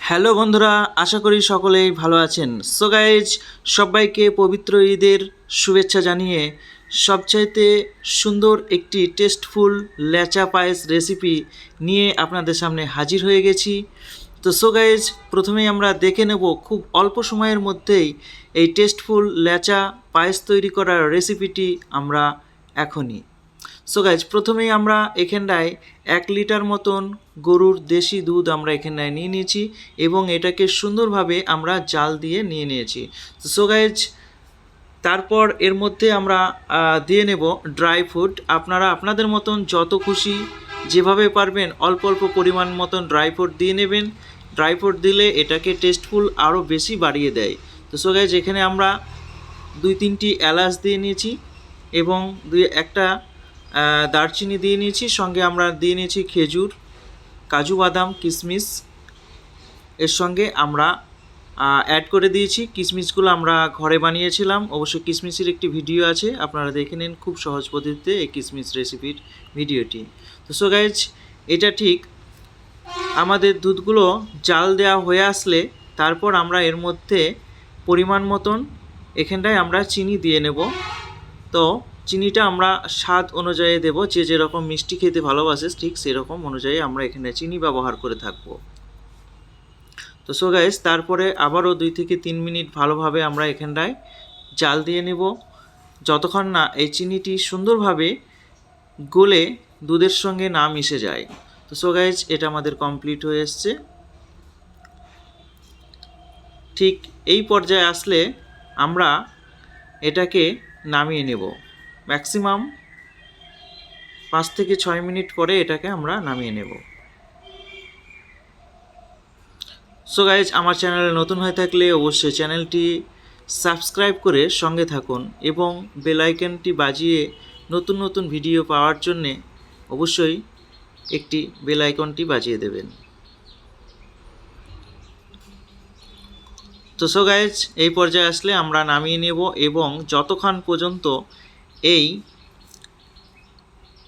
Hello বন্ধুরা, আশা করি সকলেই ভালো আছেন। সো গাইজ সবাইকে পবিত্র ঈদের শুভেচ্ছা জানিয়ে সবচাইতে সুন্দর একটি টেস্টফুল ল্যাচা পায়েস রেসিপি নিয়ে আপনাদের সামনে হাজির হয়ে গেছি। তো সো গাইজ প্রথমেই আমরা দেখে নেব খুব অল্প সময়ের মধ্যেই এই টেস্টফুল ল্যাচা পায়েস তৈরি করার রেসিপিটি আমরা এখনই। সো গাইজ প্রথমেই আমরা এখানটায় এক লিটার মতন গরুর দেশি দুধ আমরা এখানটায় নিয়ে নিয়েছি এবং এটাকে সুন্দরভাবে আমরা জাল দিয়ে নিয়ে নিয়েছি। সো গাইজ তারপর এর মধ্যে আমরা দিয়ে নেব ড্রাই ফ্রুট। আপনারা আপনাদের মতন যত খুশি যেভাবে পারবেন অল্প অল্প পরিমাণ মতন ড্রাই ফ্রুট দিয়ে নেবেন। ড্রাই ফ্রুট দিলে এটাকে টেস্টফুল আরও বেশি বাড়িয়ে দেয়। তো সো গাইজ এখানে আমরা দুই তিনটি এলাচ দিয়ে নিয়েছি এবং দুই একটা দারচিনি দিয়ে নিয়েছি, সঙ্গে আমরা দিয়ে নিয়েছি খেজুর, কাজু বাদাম কিশমিশ এর সঙ্গে আমরা অ্যাড করে দিয়েছি। কিশমিশগুলো আমরা ঘরে বানিয়েছিলাম। অবশ্য কিশমিশের একটি ভিডিও আছে, আপনারা দেখে নিন খুব সহজ পদ্ধতিতে এই কিশমিশ রেসিপির ভিডিওটি। তো সো গাইজ এটা ঠিক আমাদের দুধগুলো জাল দেওয়া হয়ে আসলে তারপর আমরা এর মধ্যে পরিমাণ মতন এখানটায় আমরা চিনি দিয়ে নেব। তো চিনিটা আমরা স্বাদ অনুযায়ী দেব। যে যেরকম মিষ্টি খেতে ভালোবাসে, ঠিক সেরকম অনুযায়ী আমরা এখানে চিনি ব্যবহার করে থাকব। তো সো গাইস তারপরে আবারও দুই থেকে তিন মিনিট ভালোভাবে আমরা এখানটায় জাল দিয়ে নেব। যতক্ষণ না এই চিনিটি সুন্দরভাবে গলে দুধের সঙ্গে না মিশে যায়। তো সো গাইজ এটা আমাদের কমপ্লিট হয়ে এসছে। ঠিক এই পর্যায়ে আসলে আমরা এটাকে নামিয়ে নেব। ম্যাক্সিমাম পাঁচ থেকে ছয় মিনিট পরে এটাকে আমরা নামিয়ে নেব। সো গাইজ আমার চ্যানেলে নতুন হয়ে থাকলে অবশ্যই চ্যানেলটি সাবস্ক্রাইব করে সঙ্গে থাকুন এবং বেল আইকনটি বাজিয়ে নতুন নতুন ভিডিও পাওয়ার জন্যে অবশ্যই একটি বেল আইকনটি বাজিয়ে দেবেন। তো সো গাইজ এই পর্যায়ে আসলে আমরা নামিয়ে নেব এবং যতক্ষণ পর্যন্ত এই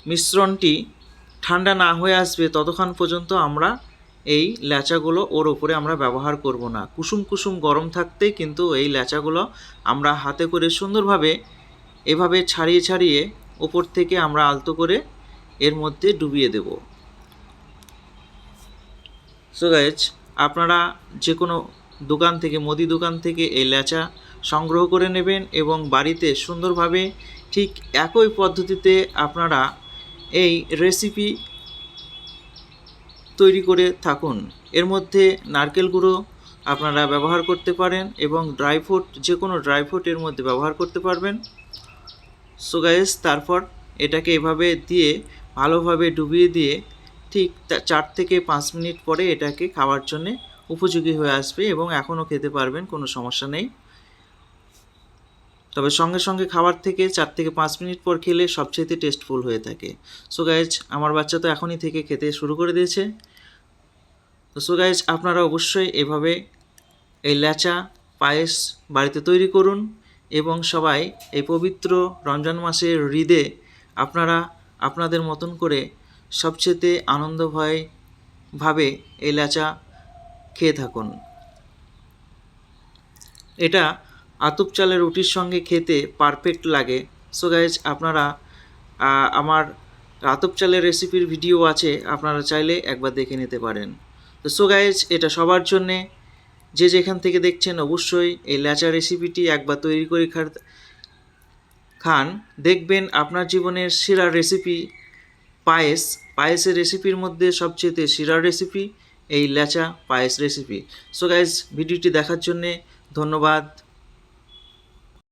মিশ্রণটি ঠান্ডা না হয়ে আসবে ততক্ষণ পর্যন্ত আমরা এই ল্যাচাগুলো ওর ওপরে আমরা ব্যবহার করব না। কুসুম কুসুম গরম থাকতেই কিন্তু এই ল্যাচাগুলো আমরা হাতে করে সুন্দরভাবে এভাবে ছাড়িয়ে ছাড়িয়ে ওপর থেকে আমরা আলতো করে এর মধ্যে ডুবিয়ে দেব। সো গাইজ আপনারা যে কোনো দোকান থেকে, মুদি দোকান থেকে এই ল্যাচা সংগ্রহ করে নেবেন এবং বাড়িতে সুন্দরভাবে ঠিক একই পদ্ধতিতে আপনারা এই রেসিপি তৈরি করে থাকুন। এর মধ্যে নারকেল গুঁড়ো আপনারা ব্যবহার করতে পারেন এবং ড্রাই ফ্রুট যে কোনো ড্রাই ফ্রুট এর মধ্যে ব্যবহার করতে পারবেন। সো গাইস তারপর এটাকে এভাবে দিয়ে ভালোভাবে ডুবিয়ে দিয়ে ঠিক চার থেকে পাঁচ মিনিট পরে এটাকে খাওয়ার জন্যে উপযোগী হয়ে আসবে এবং এখনও খেতে পারবেন, কোনো সমস্যা নেই। তবে সঙ্গে সঙ্গে খাবার থেকে চার থেকে পাঁচ মিনিট পর খেলে সবচেয়ে টেস্টফুল হয়ে থাকে। সো গাইজ আমার বাচ্চা তো এখনই থেকে খেতে শুরু করে দিয়েছে। তো সো গাইজ আপনারা অবশ্যই এভাবে এই ল্যাচা পায়েস বাড়িতে তৈরি করুন এবং সবাই এই পবিত্র রমজান মাসের হৃদে আপনারা আপনাদের মতন করে সবচেয়ে আনন্দ ভয় ভাবে এই ল্যাচা খেয়ে থাকুন। এটা আতপ চালের রুটির সঙ্গে খেতে পারফেক্ট লাগে। সো গাইজ আপনারা আমার আতপ চালের রেসিপির ভিডিও আছে, আপনারা চাইলে একবার দেখে নিতে পারেন। তো সো গাইজ এটা সবার জন্যে। যে যেখান থেকে দেখছেন, অবশ্যই এই ল্যাচা রেসিপিটি একবার তৈরি করে খান। দেখবেন আপনার জীবনের সেরা রেসিপি পায়েস। পায়েসের রেসিপির মধ্যে সবচেয়ে সেরা রেসিপি এই ল্যাচা পায়েস রেসিপি সো গাইজ ভিডিওটি দেখার জন্যে ধন্যবাদ।